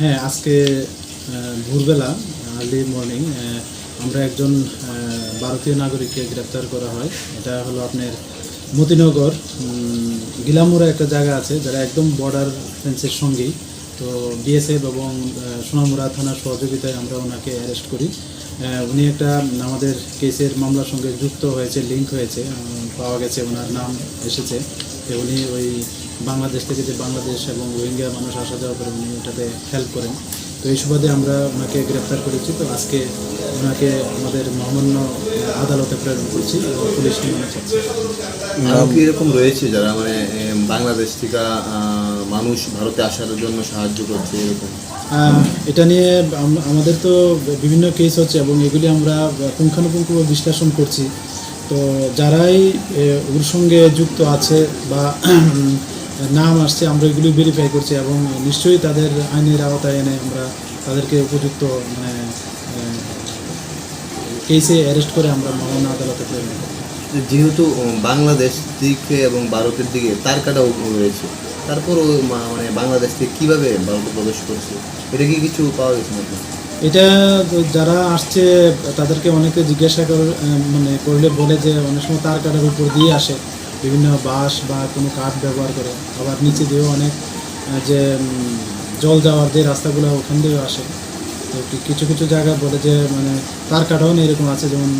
হ্যাঁ আজকে ভোরবেলা আর্লি মর্নিং আমরা একজন ভারতীয় নাগরিককে গ্রেপ্তার করা হয়। এটা হলো আপনার মতিনগর গিলামুরা একটা জায়গা আছে যারা একদম বর্ডার ফেন্সের সঙ্গেই। তো বিএসএফ এবং আহ, সোনামুড়া থানার সহযোগিতায় আমরা ওনাকে অ্যারেস্ট করি। উনি একটা আমাদের কেসের মামলার সঙ্গে যুক্ত হয়েছে লিঙ্ক হয়েছে পাওয়া গেছে ওনার নাম এসেছে। উনি ওই বাংলাদেশ থেকে যে বাংলাদেশ এবং রোহিঙ্গা মানুষ আসা যাওয়া করে উনি ওটাতে হেল্প করেন। তো এই সুবাদে আমরা ওনাকে গ্রেপ্তার করেছি। তো আজকে ওনাকে আমাদের মহামান্য আদালতে প্রেরণ করছি এবং পুলিশ নিয়ে চাচ্ছে কি এরকম রয়েছে যারা মানে বাংলাদেশ থেকে মানুষ ভারতে আসার জন্য সাহায্য করছে এরকম? এটা নিয়ে আম- আমাদের তো বিভিন্ন কেস হচ্ছে এবং এগুলি আমরা পুঙ্খানুপুঙ্খ বিশ্লেষণ করছি। তো যারাই ওর সঙ্গে যুক্ত আছে বা নাম আসছে আমরা এগুলি ভেরিফাই করছি এবং নিশ্চয়ই তাদের আইনের আওতায় এনে আমরা তাদেরকে উপযুক্ত মানে কেসে অ্যারেস্ট করে আমরা মহামান্য আদালতে প্রেরণ। যেহেতু বাংলাদেশ দিকে এবং ভারতের দিকে তার কাটাও রয়েছে তারপর মানে বাংলাদেশ থেকে কীভাবে ভারতে প্রবেশ করছে এটা কি কিছু পাওয়া গেছে নাকি এটা যারা আসছে তাদেরকে অনেকে জিজ্ঞাসা করে মানে করলে বলে যে অনেক সময় তার কাটার উপর দিয়ে আসে বিভিন্ন বাঁশ বা কোনো কাঠ ব্যবহার করে। আবার নিচে দিয়েও অনেক যে জল যাওয়ার যে রাস্তাগুলো, ওখান দিয়েও আসে। তো কিছু কিছু জায়গা বলে যে মানে তার কাটাও নেই এরকম আছে। যেমন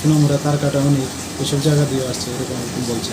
সোনামুড়া তার কাটাও নেই। এসব জায়গা দিয়ে আসছে, এরকম বলছে।